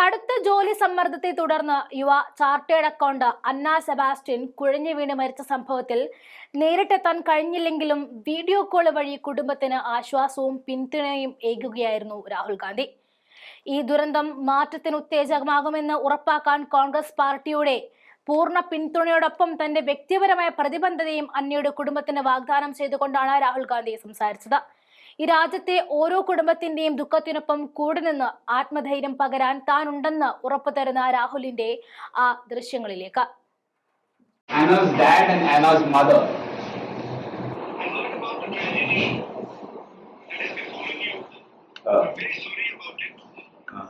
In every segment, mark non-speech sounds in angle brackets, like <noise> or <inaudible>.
കടുത്ത ജോലി സമ്മർദ്ദത്തെ തുടർന്ന് യുവ ചാർട്ടേഡ് അക്കൗണ്ട് അന്ന സെബാസ്റ്റ്യൻ കുഴഞ്ഞു വീണ് മരിച്ച സംഭവത്തിൽ നേരിട്ടെത്താൻ കഴിഞ്ഞില്ലെങ്കിലും വീഡിയോ കോൾ വഴി കുടുംബത്തിന് ആശ്വാസവും പിന്തുണയും ഏകുകയായിരുന്നു രാഹുൽ ഗാന്ധി. ഈ ദുരന്തം മാറ്റത്തിന് ഉത്തേജകമാകുമെന്ന് ഉറപ്പാക്കാൻ കോൺഗ്രസ് പാർട്ടിയുടെ പൂർണ പിന്തുണയോടൊപ്പം തന്റെ വ്യക്തിപരമായ പ്രതിബദ്ധതയും അന്നയുടെ കുടുംബത്തിന് വാഗ്ദാനം ചെയ്തുകൊണ്ടാണ് രാഹുൽ ഗാന്ധി സംസാരിച്ചത്. ഈ രാജ്യത്തെ ഓരോ കുടുംബത്തിന്റെയും ദുഃഖത്തിനൊപ്പം കൂടുനിന്ന് ആത്മധൈര്യം പകരാൻ താൻ ഉണ്ടെന്ന് ഉറപ്പു തരുന്ന രാഹുലിന്റെ ആ ദൃശ്യങ്ങളിലേക്ക്. Uh. Uh.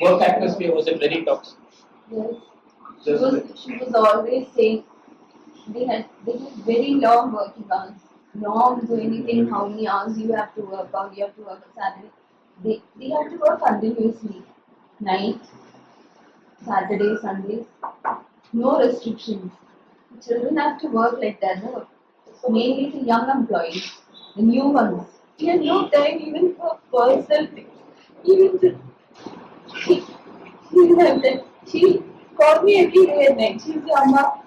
Work atmosphere was a very toxic. She was, she was always saying they had they had very long working hours. Long do anything, how many hours you have to work, you have to work Saturday. They they have to work continuously. Night, Saturday, Sundays. No restrictions. Children have to work like that, no? Mainly the young employees, the new ones. She had no time even for personal things. Even to <laughs> have that. Called me every day night. She said, Amma,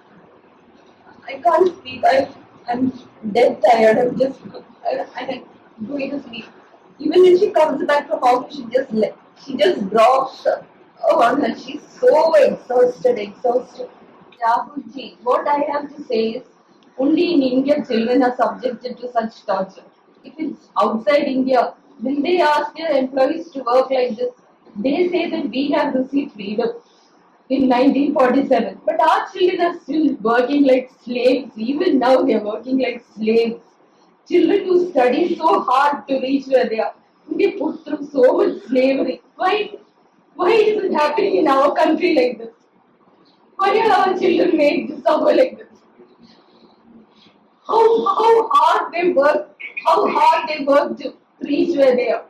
I can't sleep. I, I'm dead tired. I'm just, I, I'm going to sleep. Even when she comes back from office, she just, she just drops on her. She's so exhausted, exhausted. Rahul ji, what I have to say is, only in India children are subjected to such torture. If it's outside India, will they ask their employees to work like this? They say that we have received freedom in 1947, but our children are still working like slaves. Even now, they are working like slaves. Children who study so hard to reach where they are, they put through so much slavery. Why? Why is it happening in our country like this? Why are our children made to suffer like this? How, how hard they work, how hard they work to reach where they are.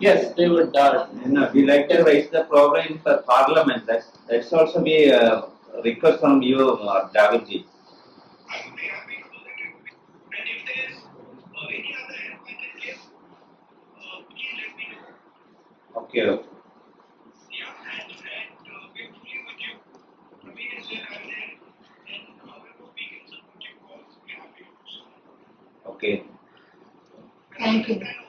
Yes, they would. Uh, You know, we like to raise the problem in the parliament. That's, that's also be a request from you, uh, Davidji. I would be happy to do that. And if there is uh, any other help I can give, uh, please let me know. Okay, okay. Yeah, and, and uh, we're fully with you. Praveen is there, I'm there. And however we can support your cause, we're happy to do so. okay. Thank you. Thank